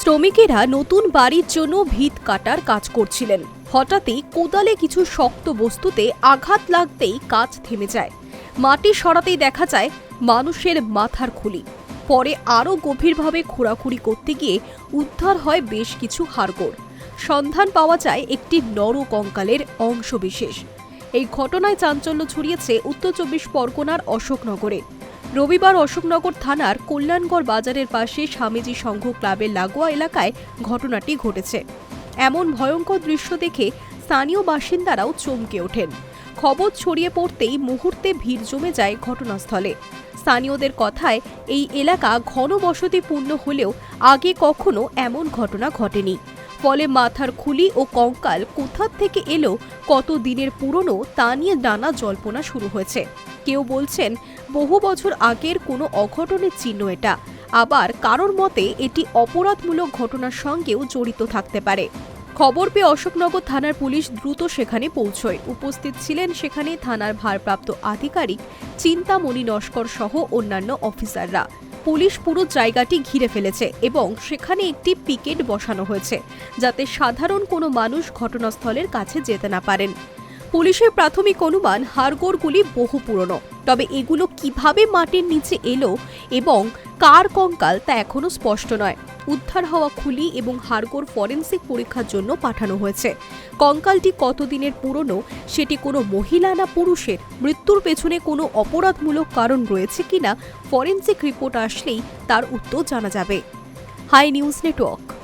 শ্রমিকেরা নতুন বাড়ির জন্য ভিত কাটার কাজ করছিলেন। হঠাৎই কোদালে কিছু শক্ত বস্তুতে আঘাত লাগতেই কাজ থেমে যায়। মাটি সরাতেই দেখা যায় মানুষের মাথার খুলি। পরে আরও গভীরভাবে খোঁড়াখুড়ি করতে গিয়ে উদ্ধার হয় বেশ কিছু হাড়গোড়। সন্ধান পাওয়া যায় একটি নর কঙ্কালের অংশবিশেষ। এই ঘটনায় চাঞ্চল্য ছড়িয়েছে উত্তর চব্বিশ পরগনার অশোকনগরে। রবিবার অশোকনগর থানার কল্যাণগড় বাজারের পাশে স্বামীজি সংঘ ক্লাবের লাগোয়া এলাকায় ঘটনাটি ঘটেছে। এমন ভয়ঙ্কর দৃশ্য দেখে স্থানীয় বাসিন্দারাও চমকে ওঠেন। খবর ছড়িয়ে পড়তেই মুহূর্তে ভিড় জমে যায় ঘটনাস্থলে। স্থানীয়দের কথায়, এই এলাকা ঘনবসতিপূর্ণ হলেও আগে কখনো এমন ঘটনা ঘটেনি। ফলে মাথার খুলি ও কঙ্কাল কোথার থেকে এলো, কত দিনের পুরনো, তা নিয়ে নানা জল্পনা শুরু হয়েছে। কেউ বলছেন, বহু বছর আগের কোনো অঘটনের চিহ্ন এটা। আবার কারোর মতে, এটি অপরাধমূলক ঘটনার সঙ্গেও জড়িত থাকতে পারে। খবর পেয়ে অশোকনগর থানার পুলিশ দ্রুত সেখানে পৌঁছয়। উপস্থিত ছিলেন সেখানে থানার ভারপ্রাপ্ত আধিকারিক চিন্তামণি নস্কর সহ অন্যান্য অফিসাররা। পুলিশ পুরো জায়গাটি ঘিরে ফেলেছে এবং সেখানে একটি পিকেট বসানো হয়েছে যাতে সাধারণ কোনো মানুষ ঘটনাস্থলের কাছে যেতে না পারেন। পুলিশের প্রাথমিক অনুমান হাড়গোড়গুলি বহু পুরনো। তবে এগুলো কীভাবে মাটির নিচে এলো এবং কার কঙ্কাল তা এখনও স্পষ্ট নয়। উদ্ধার হওয়া খুলি এবং হাড়গোড় ফরেন্সিক পরীক্ষার জন্য পাঠানো হয়েছে। কঙ্কালটি কতদিনের পুরনো, সেটি কোনো মহিলা না পুরুষের? মৃত্যুর পেছনে কোনো অপরাধমূলক কারণ রয়েছে কিনা? ফরেন্সিক রিপোর্ট আসলেই তার উত্তর জানা যাবে। Hi News Network.